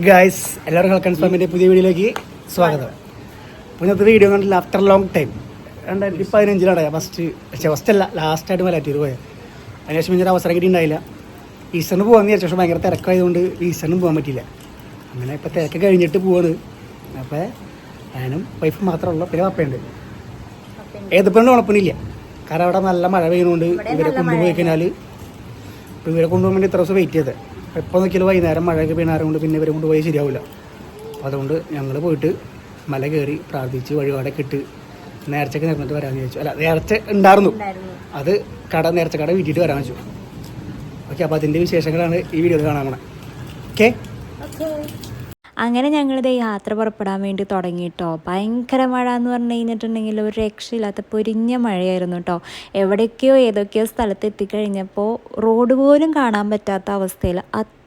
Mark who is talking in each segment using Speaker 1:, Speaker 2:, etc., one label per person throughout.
Speaker 1: Guys എല്ലാവർക്കും സ്വാമിന്റെ പുതിയ വീഡിയോയിലേക്ക് സ്വാഗതം. ഇന്നത്തെ വീഡിയോ കണ്ടില്ല ആഫ്റ്റർ ലോങ് ടൈം രണ്ടായിരത്തി പതിനഞ്ചിലാണ് ഫസ്റ്റ് പക്ഷേ ഫസ്റ്റ് അല്ല ലാസ്റ്റായിട്ട് മലയാറ്റൂർ പോയത് അതിനുശേഷം ഇങ്ങനെ അവസരം അവസരം കിട്ടിയിട്ടുണ്ടായില്ല. ഈസ്റ്ററിന് പോകാമെന്ന് വിചാരിച്ച പക്ഷേ ഭയങ്കര തിരക്കായതുകൊണ്ട് ഈസ്റ്ററിനും പോകാൻ പറ്റിയില്ല. അങ്ങനെ ഇപ്പോൾ തിരക്ക് കഴിഞ്ഞിട്ട് പോവാണ്. അപ്പോൾ ഞാനും വൈഫ് മാത്രമുള്ള പിന്നെ പപ്പയുണ്ട് ഏതപ്പോഴും ഉണപ്പണില്ല. കാരണം അവിടെ നല്ല മഴ പെയ്യുന്നതുകൊണ്ട് ഇവരെ കൊണ്ടുപോയി കഴിഞ്ഞാൽ ഇപ്പോൾ ഇവരെ കൊണ്ടുപോകാൻ വേണ്ടി ഇത്ര ദിവസം വെയിറ്റ് ചെയ്തത്. എപ്പോൾ നോക്കിയാലും വൈകുന്നേരം മഴയൊക്കെ പെയ്യുന്നേരം കൊണ്ട് പിന്നെ ഇവരെ കൊണ്ടുപോയി ശരിയാവില്ല അപ്പോൾ അതുകൊണ്ട് ഞങ്ങൾ പോയിട്ട് മല കയറി പ്രാർത്ഥിച്ച് വഴിപാടൊക്കെ ഇട്ട് നേർച്ചയ്ക്ക് നിർന്നിട്ട് വരാമെന്ന് ചോദിച്ചു അല്ല നേർച്ച ഉണ്ടായിരുന്നു. അത് കട നേർച്ച കട വീട്ടിട്ട് വരാൻ വെച്ചു. ഓക്കെ അപ്പോൾ അതിന്റെ വിശേഷങ്ങളാണ് ഈ വീഡിയോയിൽ കാണാൻ പോണേ. ഓക്കെ.
Speaker 2: അങ്ങനെ ഞങ്ങളിത് യാത്ര പുറപ്പെടാൻ വേണ്ടി തുടങ്ങി കേട്ടോ ഭയങ്കര മഴ എന്ന് പറഞ്ഞു കഴിഞ്ഞിട്ടുണ്ടെങ്കിൽ ഒരു രക്ഷയില്ലാത്ത പൊരിഞ്ഞ മഴയായിരുന്നു കേട്ടോ എവിടേക്കോ ഏതൊക്കെയോ സ്ഥലത്ത് എത്തിക്കഴിഞ്ഞപ്പോൾ റോഡ് പോലും കാണാൻ പറ്റാത്ത അവസ്ഥയിൽ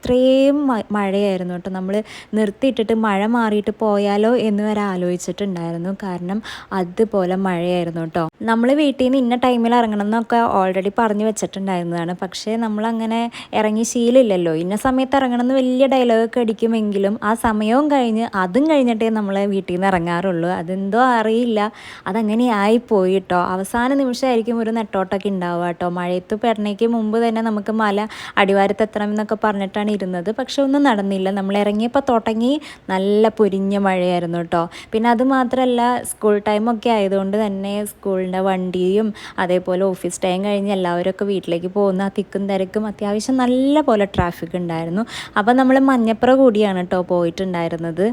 Speaker 2: അത്രയും മഴയായിരുന്നു കേട്ടോ. നമ്മൾ നിർത്തിയിട്ടിട്ട് മഴ മാറിയിട്ട് പോയാലോ എന്ന് വരെ ആലോചിച്ചിട്ടുണ്ടായിരുന്നു. കാരണം അതുപോലെ മഴയായിരുന്നു കേട്ടോ. നമ്മൾ വീട്ടിൽ നിന്ന് ഇന്ന ടൈമിൽ ഇറങ്ങണം എന്നൊക്കെ ഓൾറെഡി പറഞ്ഞു വെച്ചിട്ടുണ്ടായിരുന്നതാണ്. പക്ഷേ നമ്മളങ്ങനെ ഇറങ്ങി ശീലമില്ലല്ലോ. ഇന്ന സമയത്ത് ഇറങ്ങണം എന്ന് വലിയ ഡയലോഗൊക്കെ അടിക്കുമെങ്കിലും ആ സമയവും കഴിഞ്ഞ് അതും കഴിഞ്ഞിട്ടേ നമ്മൾ വീട്ടിൽ നിന്ന് ഇറങ്ങാറുള്ളൂ. അതെന്തോ അറിയില്ല. അതങ്ങനെ ആയിപ്പോയി കേട്ടോ. അവസാന നിമിഷമായിരിക്കും ഒരു നെട്ടോട്ടൊക്കെ ഉണ്ടാവുക കേട്ടോ. മഴയത്ത് പെടണയ്ക്ക് മുമ്പ് തന്നെ നമുക്ക് മല അടിവാരത്തെത്തണം എന്നൊക്കെ പറഞ്ഞിട്ടാണ് ഇരുന്നത്. പക്ഷെ ഒന്നും നടന്നില്ല. നമ്മൾ ഇറങ്ങിയപ്പോൾ തുടങ്ങി നല്ല പൊരിഞ്ഞ മഴയായിരുന്നു കേട്ടോ. പിന്നെ അത് മാത്രമല്ല സ്കൂൾ ടൈമൊക്കെ ആയതുകൊണ്ട് തന്നെ സ്കൂളിന്റെ വണ്ടിയും അതേപോലെ ഓഫീസ് ടൈം കഴിഞ്ഞ് എല്ലാവരും ഒക്കെ വീട്ടിലേക്ക് പോകുന്ന ആ തിക്കും തിരക്കും അത്യാവശ്യം നല്ല പോലെ ട്രാഫിക് ഉണ്ടായിരുന്നു. അപ്പോൾ നമ്മൾ മഞ്ഞപ്പുറ കൂടിയാണ് കേട്ടോ പോയിട്ടുണ്ടായിരുന്നത്.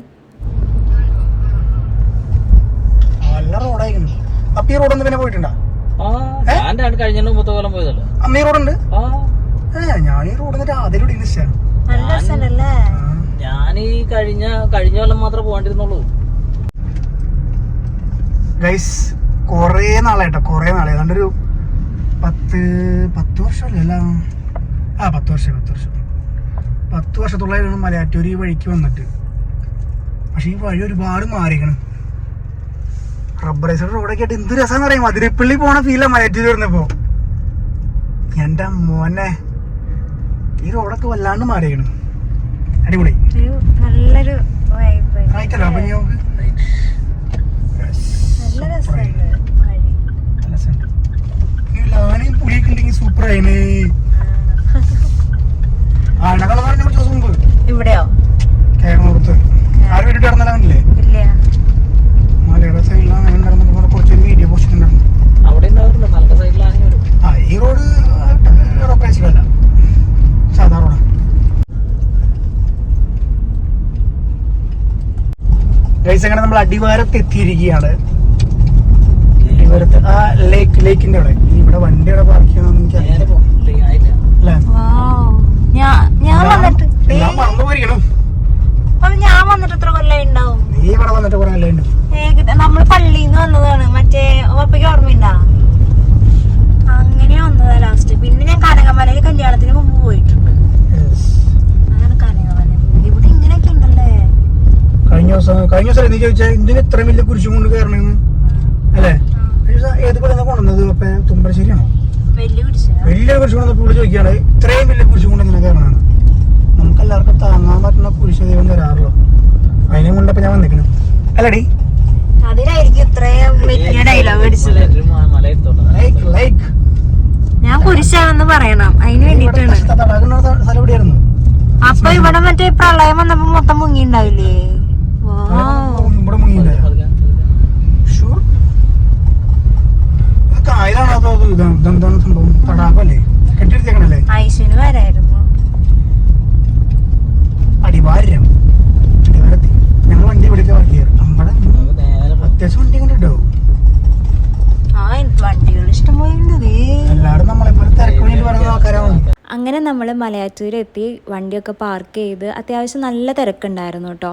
Speaker 1: നല്ല റോഡായിരുന്നു അപ്പം ഈ റോഡൊന്നും പിന്നെ പോയിട്ടുണ്ടോ?
Speaker 3: ആ ഞാൻ കഴിഞ്ഞ പോയതല്ലേ.
Speaker 1: അന്ന് ഈ റോഡുണ്ട്
Speaker 3: ആ.
Speaker 1: ഞാൻ ഈ റോഡ് എന്നിട്ട് ആദ്യം ഇവിടെ ഇഷ്ടമാണ്
Speaker 3: ഞാൻ ഈ കഴിഞ്ഞ കഴിഞ്ഞ കൊല്ലം മാത്രമേ പോകണ്ടിരുന്നുള്ളൂ.
Speaker 1: ഗൈസ് കുറേ നാളായിട്ടോ കുറേ നാളെ. ഏതാണ്ട് ഒരു പത്ത് പത്ത് വർഷമല്ലല്ല ആ പത്ത് വർഷം പത്ത് വർഷം. പത്ത് വർഷത്തോളമായിരുന്നു മലയാറ്റൂർ ഈ വഴിക്ക് വന്നിട്ട്. പക്ഷെ ഈ വഴി ഒരുപാട് മാറിക്കണം റബ്ബറൈസഡ് റോഡൊക്കെ ആയിട്ട് എന്ത് രസമെന്ന് അറിയാം? മധുരപ്പള്ളി പോണ ഫീലാ മലയാറ്റൂർ വരുന്നപ്പോ. എന്റെ മോനെ. ഈ റോഡൊക്കെ വല്ലാണ്ട് മാറിയാണ് അടിപൊളി.
Speaker 2: നല്ലൊരു വൈബ്
Speaker 1: റൈറ്റല്ലോ അപ്പൊ ഇനി നമുക്ക്
Speaker 2: നല്ല രസമുണ്ട്.
Speaker 1: രസമുണ്ട്. ഈ ലാനയും പുളിയൊക്കെ ഉണ്ടെങ്കിൽ സൂപ്പർ ആയിന് ആനകളെ പറഞ്ഞ കുറച്ച് ദിവസം മുമ്പ്.
Speaker 2: ഇവിടെയോ?
Speaker 1: കേരളത്ത് ആരും ഇറന്നല്ലേ
Speaker 2: ഇല്ല
Speaker 1: മലയാള സൈഡിലാണ് അങ്ങനെ നടന്നപ്പോൾ കുറച്ച് വീഡിയോ പോസ്റ്റ് ഉണ്ടായിരുന്നു
Speaker 3: അവിടെ ഉണ്ടാവില്ല നല്ല സൈഡിലാണെങ്കിൽ വരും
Speaker 1: ആ ഈ റോഡ് റോപ്പേസിലല്ല സാധാ റോഡാണ് ഗൈസ് അങ്ങനെ നമ്മൾ അടിവാരത്ത് എത്തിയിരിക്കുകയാണ് അടിവാരത്ത് ആ ലേക്ക് ലേക്കിന്റെ അവിടെ. ഇവിടെ വണ്ടി അവിടെ പാർക്ക് ചെയ്യണമെന്ന് എനിക്ക്
Speaker 2: ഞാൻ ഞാൻ വന്നിട്ട്
Speaker 1: ഞാൻ മറന്നു പോയിരിക്കണം.
Speaker 2: അപ്പൊ ഞാൻ വന്നിട്ട് എത്ര കൊല്ലം ഉണ്ടാവും.
Speaker 1: നീ ഇവിടെ വന്നിട്ട് കുറെ അല്ലേ ഉണ്ട്.
Speaker 2: ഏകദേശം നമ്മൾ പള്ളിന്ന് വന്നതാണ്. മറ്റേ അങ്ങനെ വന്നതാ ലാസ്റ്റ് പിന്നെ ഞാൻ കനകമലയിൽ കല്യാണത്തിന് മുമ്പ് പോയിട്ടുണ്ട് അതാണ് കനകമല ഇവിടെ ഇങ്ങനെയൊക്കെ ഉണ്ടല്ലേ
Speaker 1: കഴിഞ്ഞ ദിവസം കഴിഞ്ഞ ദിവസം നീ ചോദിച്ചാൽ എന്തിന് ഇത്രയും വലിയ കുരിശും കൊണ്ട് കയറണെന്ന്? അല്ലേ? ഏത് പോലെ കൊണ്ടുവന്നത്? അപ്പൊ തുമ്പരശ്ശേരിയാണോ?
Speaker 2: വലിയ
Speaker 1: കുരിശ്. കൊണ്ട് ഇവിടെ ചോദിക്കുകയാണ്. ഇത്രയും വലിയ കുരിശും കൊണ്ട് ഇങ്ങനെ കയറണമാണ് നമുക്ക് എല്ലാവർക്കും താങ്ങാൻ പറ്റുന്ന കുരിശ് ദൈവം തരാറുള്ളൂ. അതിനെ കൊണ്ടപ്പോ ഞാൻ വന്നിരിക്കണം അല്ലടി.
Speaker 2: ഞാൻ കുരിശാണെന്ന് പറയണം. അതിന് വേണ്ടിട്ടാണ് അപ്പൊ ഇവിടെ മറ്റേ പ്രളയം വന്നപ്പോ മൊത്തം മുങ്ങി
Speaker 1: Ayşenur Erer'im.
Speaker 2: അങ്ങനെ നമ്മൾ മലയാറ്റൂരെത്തി വണ്ടിയൊക്കെ പാർക്ക് ചെയ്ത് അത്യാവശ്യം നല്ല തിരക്കുണ്ടായിരുന്നു കേട്ടോ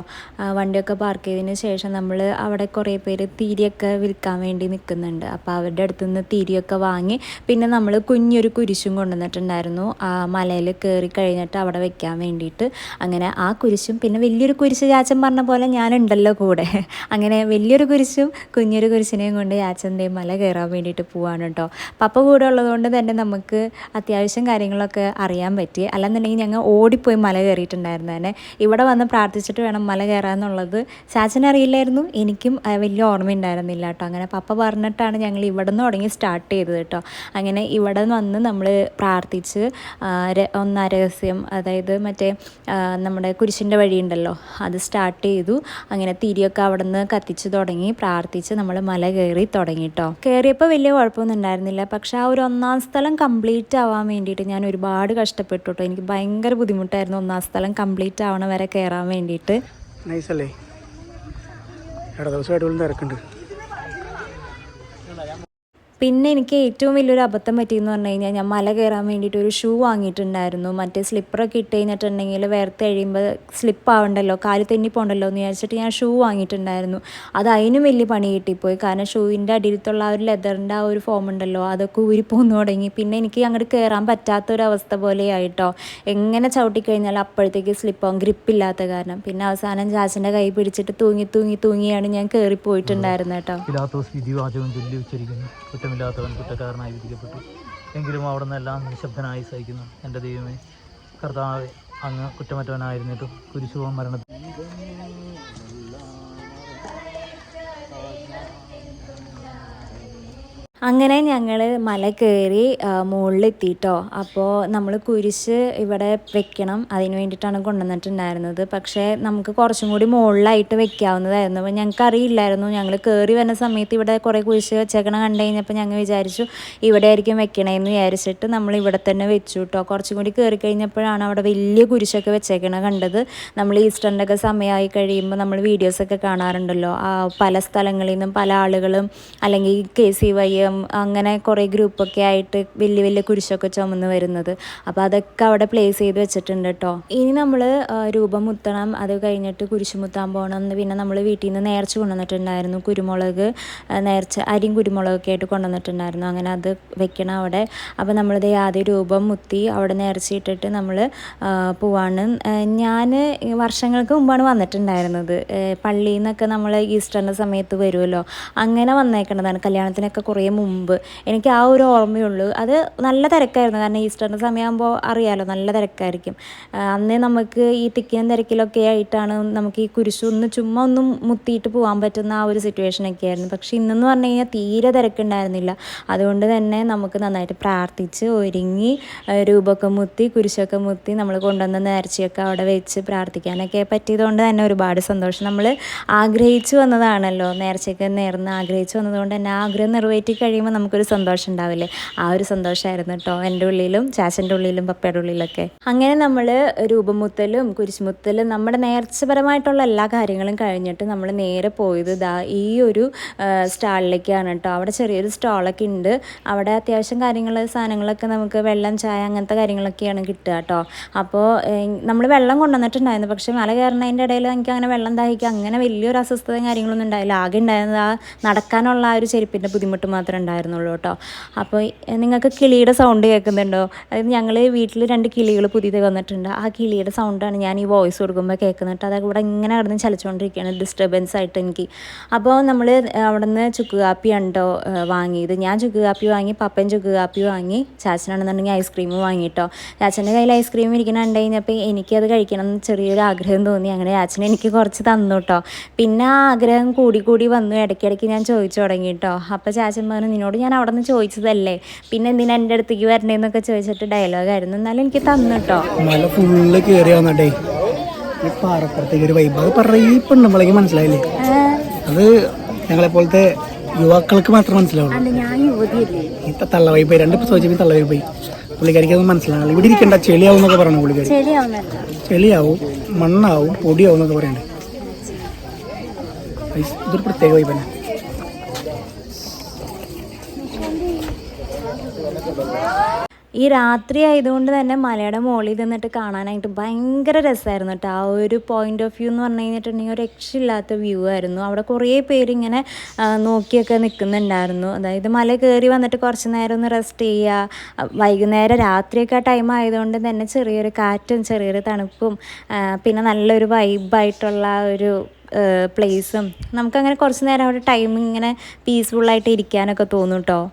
Speaker 2: വണ്ടിയൊക്കെ പാർക്ക് ചെയ്തതിന് ശേഷം നമ്മൾ അവിടെ കുറേ പേര് തീരിയൊക്കെ വിൽക്കാൻ വേണ്ടി നിൽക്കുന്നുണ്ട് അപ്പോൾ അവരുടെ അടുത്ത് നിന്ന് തിരിയൊക്കെ വാങ്ങി പിന്നെ നമ്മൾ കുഞ്ഞൊരു കുരിശും കൊണ്ടുവന്നിട്ടുണ്ടായിരുന്നു. ആ മലയിൽ കയറി കഴിഞ്ഞിട്ട് അവിടെ വെക്കാൻ വേണ്ടിയിട്ട്. അങ്ങനെ ആ കുരിശും പിന്നെ വലിയൊരു കുരിശ് ചാച്ചൻ പറഞ്ഞ പോലെ ഞാനുണ്ടല്ലോ കൂടെ. അങ്ങനെ വലിയൊരു കുരിശും കുഞ്ഞൊരു കുരിശിനെയും കൊണ്ട് ചാച്ചന്റെ മല കയറാൻ വേണ്ടിയിട്ട് പോവാണ് കേട്ടോ പപ്പ കൂടെ ഉള്ളതുകൊണ്ട് തന്നെ നമുക്ക് അത്യാവശ്യം കാര്യങ്ങളൊക്കെ അറിയാൻ പറ്റി അല്ലെന്നുണ്ടെങ്കിൽ ഞങ്ങൾ ഓടിപ്പോയി മല കയറിയിട്ടുണ്ടായിരുന്നു തന്നെ. ഇവിടെ വന്ന് പ്രാർത്ഥിച്ചിട്ട് വേണം മല കയറാന്നുള്ളത്. ചാച്ചന് അറിയില്ലായിരുന്നു. എനിക്കും വലിയ ഓർമ്മയുണ്ടായിരുന്നില്ല കേട്ടോ. അങ്ങനെ പപ്പ പറഞ്ഞിട്ടാണ് ഞങ്ങൾ ഇവിടെ നിന്ന് തുടങ്ങി സ്റ്റാർട്ട് ചെയ്തത് കേട്ടോ. അങ്ങനെ ഇവിടെ വന്ന് നമ്മൾ പ്രാർത്ഥിച്ച് ഒന്ന രഹസ്യം അതായത് മറ്റേ നമ്മുടെ കുരിശിന്റെ വഴിയുണ്ടല്ലോ അത് സ്റ്റാർട്ട് ചെയ്തു. അങ്ങനെ തിരിയൊക്കെ അവിടെ നിന്ന് കത്തിച്ച് തുടങ്ങി പ്രാർത്ഥിച്ച് നമ്മൾ മല കയറി തുടങ്ങി കേട്ടോ. കയറിയപ്പോൾ വലിയ കുഴപ്പമൊന്നും ഉണ്ടായിരുന്നില്ല. പക്ഷേ ആ ഒരു ഒന്നാം സ്ഥലം കംപ്ലീറ്റ് ആവാൻ വേണ്ടിയിട്ട് ഞാൻ ഒരുപാട് കഷ്ടപ്പെട്ടു കേട്ടോ എനിക്ക് ഭയങ്കര ബുദ്ധിമുട്ടായിരുന്നു. ഒന്നാം സ്ഥലം കംപ്ലീറ്റ് ആവണ വരെ കയറാൻ വേണ്ടിയിട്ട്.
Speaker 1: നൈസല്ലേ ഇട ദിവസമായിട്ട് തിരക്കുണ്ട്.
Speaker 2: പിന്നെ എനിക്ക് ഏറ്റവും വലിയൊരു അബദ്ധം പറ്റിയെന്ന് പറഞ്ഞു കഴിഞ്ഞാൽ ഞാൻ മല കയറാൻ വേണ്ടിയിട്ട് ഒരു ഷൂ വാങ്ങിയിട്ടുണ്ടായിരുന്നു. മറ്റേ സ്ലിപ്പറൊക്കെ ഇട്ട് കഴിഞ്ഞിട്ടുണ്ടെങ്കിൽ വേർത്ത് കഴിയുമ്പോൾ സ്ലിപ്പ് ആവണ്ടല്ലോ കാൽ തെന്നിപ്പോണ്ടല്ലോ എന്ന് വിചാരിച്ചിട്ട് ഞാൻ ഷൂ വാങ്ങിയിട്ടുണ്ടായിരുന്നു. അത് അതിനും വലിയ പണി കിട്ടിപ്പോയി. കാരണം ഷൂവിന്റെ അടിയിലത്തുള്ള ആ ഒരു ലെതറിന്റെ ആ ഒരു ഫോം ഉണ്ടല്ലോ അതൊക്കെ ഊരിപ്പോന്ന് തുടങ്ങി. പിന്നെ എനിക്ക് അങ്ങോട്ട് കയറാൻ പറ്റാത്തൊരവസ്ഥ പോലെയായിട്ടോ. എങ്ങനെ ചവിട്ടിക്കഴിഞ്ഞാൽ അപ്പോഴത്തേക്ക് സ്ലിപ്പാവും ഗ്രിപ്പില്ലാത്ത കാരണം. പിന്നെ അവസാനം ചാച്ചന്റെ കൈ പിടിച്ചിട്ട് തൂങ്ങി തൂങ്ങി തൂങ്ങിയാണ് ഞാൻ കയറിപ്പോയിട്ടുണ്ടായിരുന്നു കേട്ടോ.
Speaker 3: കുറ്റമില്ലാത്തവൻ കുറ്റക്കാരനായി വിധിക്കപ്പെട്ടു. എങ്കിലും അവിടെ നിന്നെല്ലാം നിശബ്ദനായി സഹിക്കുന്നു. എന്റെ ദൈവമേ കർത്താവ് അങ്ങ് കുറ്റമറ്റവനായിരുന്നിട്ടും കുരിശുവും മരണത്തിൽ
Speaker 2: അങ്ങനെ ഞങ്ങൾ മല കയറി മുകളിലെത്തിയിട്ടോ അപ്പോൾ നമ്മൾ കുരിശ് ഇവിടെ വെക്കണം. അതിന് വേണ്ടിയിട്ടാണ് കൊണ്ടുവന്നിട്ടുണ്ടായിരുന്നത്. പക്ഷേ നമുക്ക് കുറച്ചും കൂടി മുകളിലായിട്ട് വെക്കാവുന്നതായിരുന്നു. അപ്പോൾ ഞങ്ങൾക്ക് അറിയില്ലായിരുന്നു ഞങ്ങൾ കയറി വരുന്ന സമയത്ത് ഇവിടെ കുറേ കുരിശ് വെച്ചേക്കണം കണ്ടു കഴിഞ്ഞപ്പോൾ ഞങ്ങൾ വിചാരിച്ചു ഇവിടെ ആയിരിക്കും വെക്കണേന്ന് വിചാരിച്ചിട്ട് നമ്മൾ ഇവിടെ തന്നെ വെച്ചു കേട്ടോ കുറച്ചും കൂടി കയറി കഴിഞ്ഞപ്പോഴാണ് അവിടെ വലിയ കുരിശൊക്കെ വെച്ചേക്കണ കണ്ടത്. നമ്മൾ ഈസ്റ്ററിന്റെ ഒക്കെ സമയമായി കഴിയുമ്പോൾ നമ്മൾ വീഡിയോസൊക്കെ കാണാറുണ്ടല്ലോ. പല സ്ഥലങ്ങളിൽ നിന്നും പല ആളുകളും അല്ലെങ്കിൽ കെ സി വൈ എം അങ്ങനെ കുറേ ഗ്രൂപ്പൊക്കെ ആയിട്ട് വലിയ വലിയ കുരിശൊക്കെ ചുമന്ന് വരുന്നത്. അപ്പോൾ അതൊക്കെ അവിടെ പ്ലേസ് ചെയ്ത് വെച്ചിട്ടുണ്ട് കേട്ടോ ഇനി നമ്മൾ രൂപം മുത്തണം. അത് കഴിഞ്ഞിട്ട് കുരിശ് മുത്താൻ പോകണം പിന്നെ നമ്മൾ വീട്ടിൽ നിന്ന് നേർച്ച കൊണ്ടുവന്നിട്ടുണ്ടായിരുന്നു. കുരുമുളക് നേർച്ച അരിയും കുരുമുളകൊക്കെ ആയിട്ട് കൊണ്ടുവന്നിട്ടുണ്ടായിരുന്നു. അങ്ങനെ അത് വെക്കണം അവിടെ. അപ്പോൾ നമ്മളിത് ആദ്യം രൂപം മുത്തി അവിടെ നേർച്ചയിട്ടിട്ട് നമ്മൾ പോവാണ്. ഞാൻ വർഷങ്ങൾക്ക് മുമ്പാണ് വന്നിട്ടുണ്ടായിരുന്നത്. പള്ളിയിൽ നിന്നൊക്കെ നമ്മൾ ഈസ്റ്ററിന്റെ സമയത്ത് വരുമല്ലോ അങ്ങനെ വന്നേക്കണതാണ്. കല്യാണത്തിനൊക്കെ കുറേ മുമ്പ്. എനിക്ക് ആ ഒരു ഓർമ്മയുള്ളൂ. അത് നല്ല തിരക്കായിരുന്നു. കാരണം ഈസ്റ്ററിന്റെ സമയമാകുമ്പോൾ അറിയാമല്ലോ നല്ല തിരക്കായിരിക്കും. അന്നേ നമുക്ക് ഈ തിക്കിനും തിരക്കിലൊക്കെ ആയിട്ടാണ് നമുക്ക് ഈ കുരിശു ഒന്ന് ചുമ്മാ ഒന്നും മുത്തിയിട്ട് പോകാൻ പറ്റുന്ന ആ ഒരു സിറ്റുവേഷനൊക്കെ ആയിരുന്നു പക്ഷെ ഇന്നെന്ന് പറഞ്ഞു കഴിഞ്ഞാൽ തീരെ തിരക്കുണ്ടായിരുന്നില്ല. അതുകൊണ്ട് തന്നെ നമുക്ക് നന്നായിട്ട് പ്രാർത്ഥിച്ച് ഒരുങ്ങി രൂപമൊക്കെ മുത്തി കുരിശൊക്കെ മുത്തി നമ്മൾ കൊണ്ടുവന്ന നേർച്ചയൊക്കെ അവിടെ വെച്ച് പ്രാർത്ഥിക്കാനൊക്കെ പറ്റിയതുകൊണ്ട് തന്നെ ഒരുപാട് സന്തോഷം. നമ്മൾ ആഗ്രഹിച്ചു വന്നതാണല്ലോ. നേർച്ചയൊക്കെ നേർന്ന് ആഗ്രഹിച്ചു വന്നതുകൊണ്ട് തന്നെ ആഗ്രഹം നിറവേറ്റി കഴിയുമ്പോൾ നമുക്കൊരു സന്തോഷം ഉണ്ടാവില്ലേ? ആ ഒരു സന്തോഷമായിരുന്നു കേട്ടോ എന്റെ ഉള്ളിലും ചാച്ചന്റെ ഉള്ളിലും പപ്പയുടെ ഉള്ളിലൊക്കെ. അങ്ങനെ നമ്മൾ രൂപമുത്തലും കുരിശുമുത്തലും നമ്മുടെ നേർച്ചപരമായിട്ടുള്ള എല്ലാ കാര്യങ്ങളും കഴിഞ്ഞിട്ട് നമ്മൾ നേരെ പോയത് ദാ ഈ ഒരു സ്റ്റാളിലേക്കാണ് കേട്ടോ അവിടെ ചെറിയൊരു സ്റ്റാളൊക്കെ ഉണ്ട് അവിടെ അത്യാവശ്യം കാര്യങ്ങൾ സാധനങ്ങളൊക്കെ നമുക്ക് വെള്ളം ചായ അങ്ങനത്തെ കാര്യങ്ങളൊക്കെയാണ് കിട്ടുക കേട്ടോ അപ്പോൾ നമ്മൾ വെള്ളം കൊണ്ടുവന്നിട്ടുണ്ടായിരുന്നു. പക്ഷേ മല കയറുന്നതിന്റെ ഇടയിൽ എനിക്ക് അങ്ങനെ വെള്ളം ദാഹിക്കുക അങ്ങനെ വലിയൊരു അസ്വസ്ഥതയും കാര്യങ്ങളൊന്നും ഉണ്ടായില്ല. ആകെ ഉണ്ടായിരുന്നത് ആ നടക്കാനുള്ള ആ ഒരു ചെരുപ്പിന്റെ ബുദ്ധിമുട്ട് മാത്രമേ ഉണ്ടായിരുന്നുള്ളൂ കേട്ടോ. അപ്പോൾ നിങ്ങൾക്ക് കിളിയുടെ സൗണ്ട് കേൾക്കുന്നുണ്ടോ? അതായത് ഞങ്ങൾ വീട്ടിൽ രണ്ട് കിളികൾ പുതിയത് വന്നിട്ടുണ്ട്. ആ കിളിയുടെ സൗണ്ടാണ് ഞാൻ ഈ വോയിസ് കൊടുക്കുമ്പോൾ കേൾക്കുന്നുണ്ട് അതൊക്കെ ഇവിടെ ഇങ്ങനെ കിടന്ന് ചലിച്ചുകൊണ്ടിരിക്കുകയാണ് ഡിസ്റ്റർബൻസ് ആയിട്ട് എനിക്ക്. അപ്പോൾ നമ്മൾ അവിടെ നിന്ന് ചുക്ക് കാപ്പി ഉണ്ടോ വാങ്ങിയത്. ഞാൻ ചുക്ക് കാപ്പി വാങ്ങി പപ്പൻ ചുക്ക് കാപ്പി വാങ്ങി ചാച്ചനാണെന്നുണ്ടെങ്കിൽ ഐസ്ക്രീം വാങ്ങിട്ടോ. ചാച്ചന്റെ കയ്യിൽ ഐസ്ക്രീം ഇരിക്കണം ഉണ്ട് കഴിഞ്ഞപ്പോൾ എനിക്കത് കഴിക്കണം എന്ന് ചെറിയൊരു ആഗ്രഹം തോന്നി. അങ്ങനെ ചാച്ചൻ എനിക്ക് കുറച്ച് തന്നു കേട്ടോ. പിന്നെ ആഗ്രഹം കൂടി കൂടി വന്നു. ഇടയ്ക്കിടയ്ക്ക് ഞാൻ ചോദിച്ചു തുടങ്ങി കേട്ടോ. അപ്പോൾ ചാച്ചൻ പറഞ്ഞു നിന്നോട് ഞാൻ അവിടെ നിന്ന് ചോദിച്ചതല്ലേ? പിന്നെ എന്തിനാ എന്റെ അടുത്തേക്ക് വരണേന്നൊക്കെ ചോദിച്ചിട്ട് ഡയലോഗ് ആയിരുന്നു. എന്നാലും എനിക്ക് തന്നു കേട്ടോ
Speaker 1: മല ഫുള്ള് കയറി വന്നിട്ടേ ഈ പാറപ്പുറത്തേക്ക് ഒരു വൈബ് അത് പെണ്ണുമ്പളേക്ക് മനസ്സിലായില്ലേ? അത് ഞങ്ങളെ പോലത്തെ യുവാക്കൾക്ക് മാത്രം മനസ്സിലാവുള്ളൂ. തള്ള വൈബ് രണ്ട് ചോദിച്ചപ്പോൾ തള്ള വൈബ് പുള്ളിക്കാരിക്ക് അത് മനസ്സിലാവില്ല ഇവിടെ ഇരിക്കണ്ട ചെളിയാവും എന്നൊക്കെ പറയണം പുള്ളിക്കാരി? ചെളിയാവും മണ്ണാവും പൊടിയാവും എന്നൊക്കെ പറയണ്ടേ. ഇതൊരു പ്രത്യേക വൈബ് തന്നെ.
Speaker 2: ഈ രാത്രി ആയതുകൊണ്ട് തന്നെ മലയുടെ മുകളിൽ നിന്നിട്ട് കാണാനായിട്ട് ഭയങ്കര രസമായിരുന്നു കേട്ടോ. ആ ഒരു പോയിന്റ് ഓഫ് വ്യൂ എന്ന് പറഞ്ഞു കഴിഞ്ഞിട്ടുണ്ടെങ്കിൽ ഒരു രക്ഷയില്ലാത്ത വ്യൂ ആയിരുന്നു. അവിടെ കുറേ പേരിങ്ങനെ നോക്കിയൊക്കെ നിൽക്കുന്നുണ്ടായിരുന്നു. അതായത് മല കയറി വന്നിട്ട് കുറച്ച് നേരം ഒന്ന് റെസ്റ്റ് ചെയ്യുക വൈകുന്നേരം രാത്രിയൊക്കെ ടൈം ആയതുകൊണ്ട് തന്നെ ചെറിയൊരു കാറ്റും ചെറിയൊരു തണുപ്പും പിന്നെ നല്ലൊരു വൈബായിട്ടുള്ള ഒരു പ്ലേസും നമുക്കങ്ങനെ കുറച്ച് നേരം അവിടെ ടൈം ഇങ്ങനെ പീസ്ഫുള്ളായിട്ട് ഇരിക്കാനൊക്കെ തോന്നും കേട്ടോ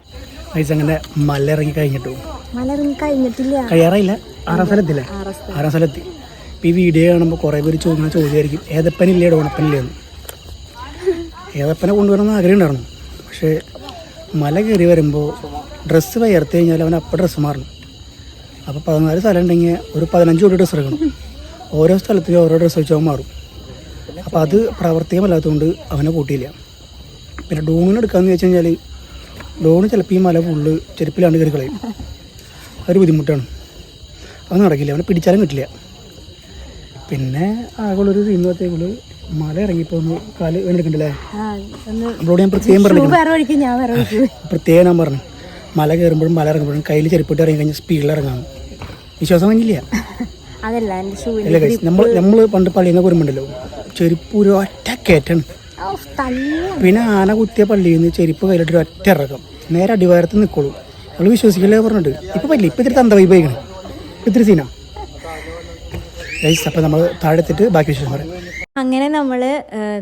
Speaker 1: അങ്ങനെ മല ഇറങ്ങി കഴിഞ്ഞിട്ടു.
Speaker 2: മല ഇറങ്ങി കഴിഞ്ഞിട്ടില്ല.
Speaker 1: കഴിയാറായില്ല. ആറാം സ്ഥലത്തില്ലേ? ആറാം സ്ഥലത്തി. ഈ വീഡിയോ കാണുമ്പോൾ കുറേ പേര് ചോദിക്കുന്ന ചോദ്യമായിരിക്കും ഏതപ്പനില്ലേ ഡോണപ്പനില്ലേ എന്ന്. ഏതപ്പനെ കൊണ്ടുവരണമെന്ന് ആഗ്രഹം ഉണ്ടായിരുന്നു പക്ഷേ മല കയറി വരുമ്പോൾ ഡ്രസ്സ് വയർത്തി കഴിഞ്ഞാൽ അവൻ അപ്പം ഡ്രസ്സ് മാറണം. അപ്പോൾ പതിനാല് സ്ഥലം ഉണ്ടെങ്കിൽ ഒരു പതിനഞ്ച് കൂടി ഡ്രസ്സ് എടുക്കണം. ഓരോ സ്ഥലത്തിലും ഓരോ ഡ്രസ്സ് വെച്ചാൽ മാറും. അപ്പോൾ അത് പ്രാവർത്തികമല്ലാത്തതുകൊണ്ട് അവനെ കൂട്ടിയില്ല. പിന്നെ ഡോണിന് എടുക്കാമെന്ന് വെച്ച് കഴിഞ്ഞാൽ ഡോണ് ചിലപ്പോൾ ഈ മല ഫുള്ള് ചെരുപ്പിലാണ്ട് കയറി കളയും. അതൊരു ബുദ്ധിമുട്ടാണ്. അത് നടക്കില്ല. അവനെ പിടിച്ചാലും കിട്ടില്ല. പിന്നെ ആകെയുള്ളൊരു ഇന്നത്തേക്കുള്ളൂ മല ഇറങ്ങിപ്പോ ഒന്ന് കാൽ വേണ്ടെടുക്കണ്ടല്ലേ നമ്മളോട് ഞാൻ പ്രത്യേകം പറഞ്ഞു പ്രത്യേകം ഞാൻ പറഞ്ഞു. മല കയറുമ്പോഴും മല ഇറങ്ങുമ്പോഴും കയ്യിൽ ചെരുപ്പിട്ട് ഇറങ്ങി കഴിഞ്ഞാൽ സ്പീഡിൽ ഇറങ്ങാം. വിശ്വാസം കഴിഞ്ഞില്ല ഗൈസ് നമ്മൾ നമ്മൾ പണ്ട് പള്ളിയിൽ നിന്ന് വരുമ്പോണ്ടല്ലോ ചെരുപ്പ് ഒരു ഒറ്റ കയറ്റാണ്. പിന്നെ ആന കുത്തിയ പള്ളിയിൽ നിന്ന് ചെരുപ്പ് കയ്യിലിട്ട് ഒരു ഒറ്റ ഇറക്കം. നേരെ അടിവാരത്ത് നിൽക്കുള്ളൂ നമ്മൾ വിശ്വസിക്കില്ലേ പറഞ്ഞിട്ട്. ഇപ്പൊ പറ്റില്ല. ഇപ്പൊ ഇത്തിരി തന്ത കഴിക്കണം ഇത്തിരി സീനാ. അപ്പൊ നമ്മൾ താഴെത്തിട്ട് ബാക്കി വിശേഷം പറയാം.
Speaker 2: അങ്ങനെ നമ്മൾ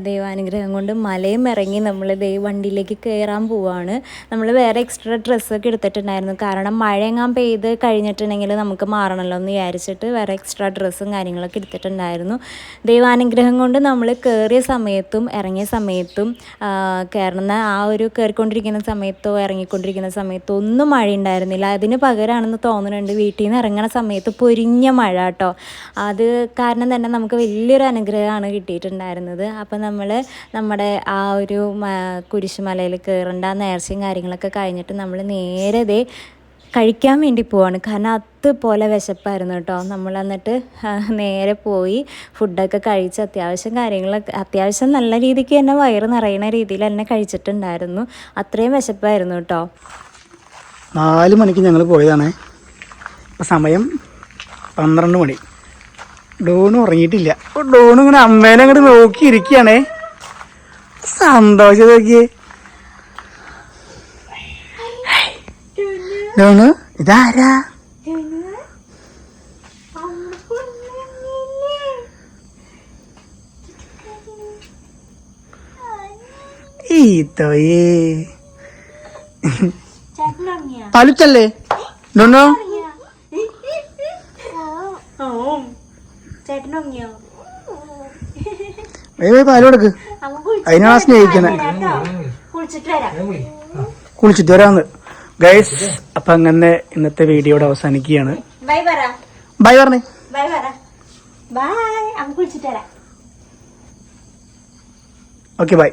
Speaker 2: ദൈവാനുഗ്രഹം കൊണ്ട് മലയും ഇറങ്ങി നമ്മൾ ദൈവ വണ്ടിയിലേക്ക് കയറാൻ പോവാണ്. നമ്മൾ വേറെ എക്സ്ട്രാ ഡ്രസ്സൊക്കെ എടുത്തിട്ടുണ്ടായിരുന്നു. കാരണം മഴയെങ്ങാൻ പെയ്ത് കഴിഞ്ഞിട്ടുണ്ടെങ്കിൽ നമുക്ക് മാറണമല്ലോ എന്ന് വിചാരിച്ചിട്ട് വേറെ എക്സ്ട്രാ ഡ്രസ്സും കാര്യങ്ങളൊക്കെ എടുത്തിട്ടുണ്ടായിരുന്നു. ദൈവാനുഗ്രഹം കൊണ്ട് നമ്മൾ കയറിയ സമയത്തും ഇറങ്ങിയ സമയത്തും കയറുന്ന ആ ഒരു കയറിക്കൊണ്ടിരിക്കുന്ന സമയത്തോ ഇറങ്ങിക്കൊണ്ടിരിക്കുന്ന സമയത്തോ ഒന്നും മഴ ഉണ്ടായിരുന്നില്ല അതിന് പകരമാണെന്ന് തോന്നുന്നുണ്ട് വീട്ടിൽ നിന്ന് ഇറങ്ങുന്ന സമയത്ത് പൊരിഞ്ഞ മഴ കേട്ടോ. അത് കാരണം തന്നെ നമുക്ക് വലിയൊരു അനുഗ്രഹമാണ് കിട്ടിയിട്ടുണ്ടായിരുന്നത്. അപ്പോൾ നമ്മൾ നമ്മുടെ ആ ഒരു കുരിശുമലയിൽ കയറേണ്ട നേർച്ചയും കാര്യങ്ങളൊക്കെ കഴിഞ്ഞിട്ട് നമ്മൾ നേരെ കഴിക്കാൻ വേണ്ടി പോവാണ്. കാരണം അതുപോലെ വിശപ്പായിരുന്നു കേട്ടോ. നമ്മൾ എന്നിട്ട് നേരെ പോയി ഫുഡൊക്കെ കഴിച്ച് അത്യാവശ്യം കാര്യങ്ങളൊക്കെ അത്യാവശ്യം നല്ല രീതിക്ക് തന്നെ വയറ് നിറയുന്ന രീതിയിൽ തന്നെ കഴിച്ചിട്ടുണ്ടായിരുന്നു. അത്രയും വിശപ്പായിരുന്നു കേട്ടോ.
Speaker 1: നാല് മണിക്ക് ഞങ്ങൾ പോയതാണ്. സമയം പന്ത്രണ്ട് മണി. ഡോണ് ഉറങ്ങിയിട്ടില്ല. ഡോണ് ഇങ്ങനെ അമ്മേനെ അങ്ങോട്ട് നോക്കിയിരിക്കുകയാണേ. സന്തോഷം നോക്കിയേ. ഡോണ് ഇതാരാ? ഈത്തോയേ പലുച്ചല്ലേ? ഡോണോ?
Speaker 2: ചേട്ടനൊങ്ങിയോ
Speaker 1: വേഗം പോയി പാൽ കൊടുക്ക്. അതിനാണ് സ്നേഹിക്കുന്നത്
Speaker 2: കുളിച്ചിട്ട് വരാം.
Speaker 1: കുളിച്ചിട്ട് വരാന്ന്. ഗൈസ് അപ്പൊ അങ്ങനെ ഇന്നത്തെ വീഡിയോയുടെ അവസാനിക്കുകയാണ്.
Speaker 2: ബൈ പറ.
Speaker 1: ബൈ പറഞ്ഞേ. Okay bye